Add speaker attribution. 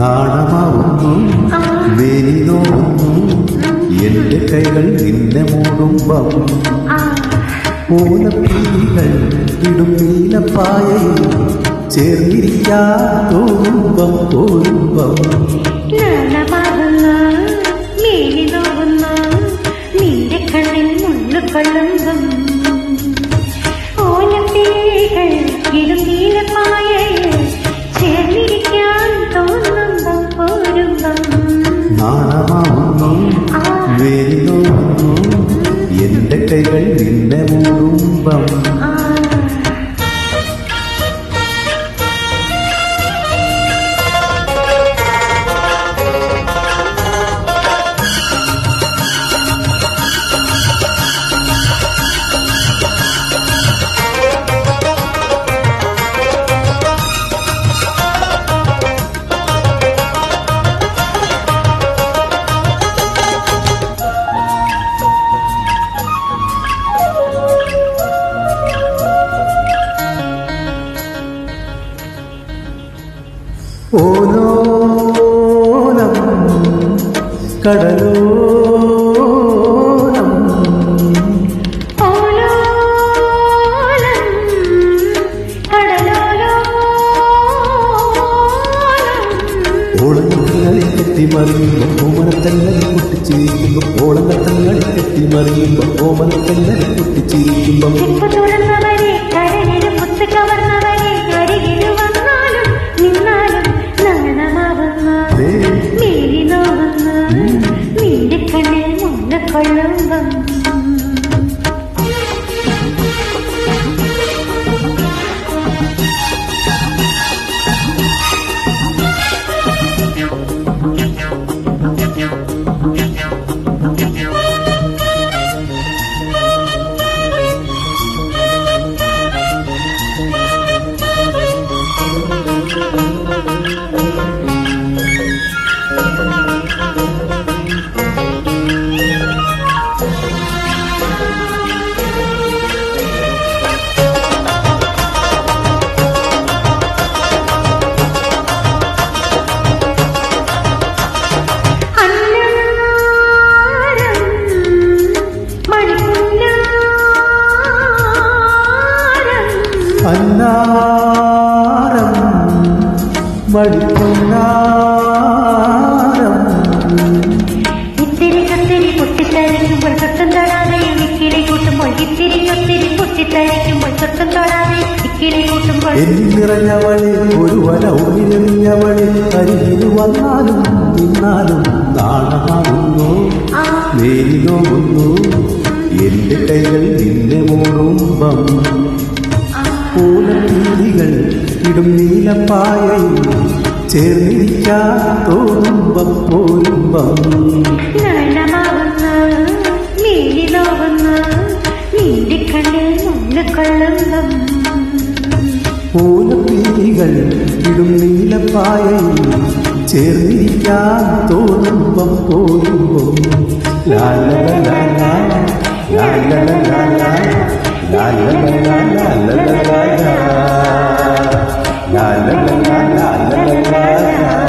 Speaker 1: നാണമാവുന്നു. വേലി നോവുന്നു എന്റെ കൈകൾ നിന്നെ മൂടുമ്പം. ഓലപ്പീലികൾ ഇടും നീലപ്പായയിൽ ചേർന്നിരിക്കാ തോന്നുമ്പം തോന്നുമ്പം ഓലോലം കടലോലം.
Speaker 2: ഓലോലം കടലോലോലം
Speaker 1: ഓളങ്ങളിൽ ഓമനത്തങ്ങളിൽ പൊട്ടിച്ചിരിക്കുമ്പോൾ ഓളങ്ങളിൽ കെട്ടിമറിയുമ്പോൾ ഓമനത്തങ്ങളിൽ പൊട്ടിച്ചിരിക്കുമ്പോൾ
Speaker 2: I remember അന്നാരം
Speaker 1: മടിപ്പൊന്നാരം
Speaker 2: ഇത്തിരി കത്തിരി പൊട്ടിത്തരിക്കുമ്പോൾ തൊട്ടും തൊടാതെ ഇക്കിളി കൂട്ടുമ്പോൾ ഇത്തിരി ഒത്തിരി പൊട്ടിത്തരിക്കുമ്പോൾ തൊട്ടും തൊടാതെ ഇക്കിളി കൂട്ടുമ്പോൾ
Speaker 1: എന്നിൽ നിറഞ്ഞവളെ ഒരു വല ഉള്ളിലെറിഞ്ഞവളെ അരികിൽ വന്നാലും നിന്നാലും നാണമാകുന്നു.
Speaker 2: ആ.
Speaker 1: നേരി നോക്കുന്നു. എന്റെ കൈകൾ നിന്നെ മൂടുമ്പം ഇടും നീലപ്പായയിൽ ചേർന്നിരിക്കാൻ തോന്നുമ്പം പോരുമ്പം.
Speaker 2: നാണമാവുന്നു നീലി നോവുന്നു നിന്റെ കണ്ണിൽ മുന്നു കൊള്ളുമ്പം.
Speaker 1: പൂലപ്പീലികൾ ഇടും നീലപ്പായയിൽ ചേർന്നിരിക്കാൻ തോന്നുമ്പം la la la la la la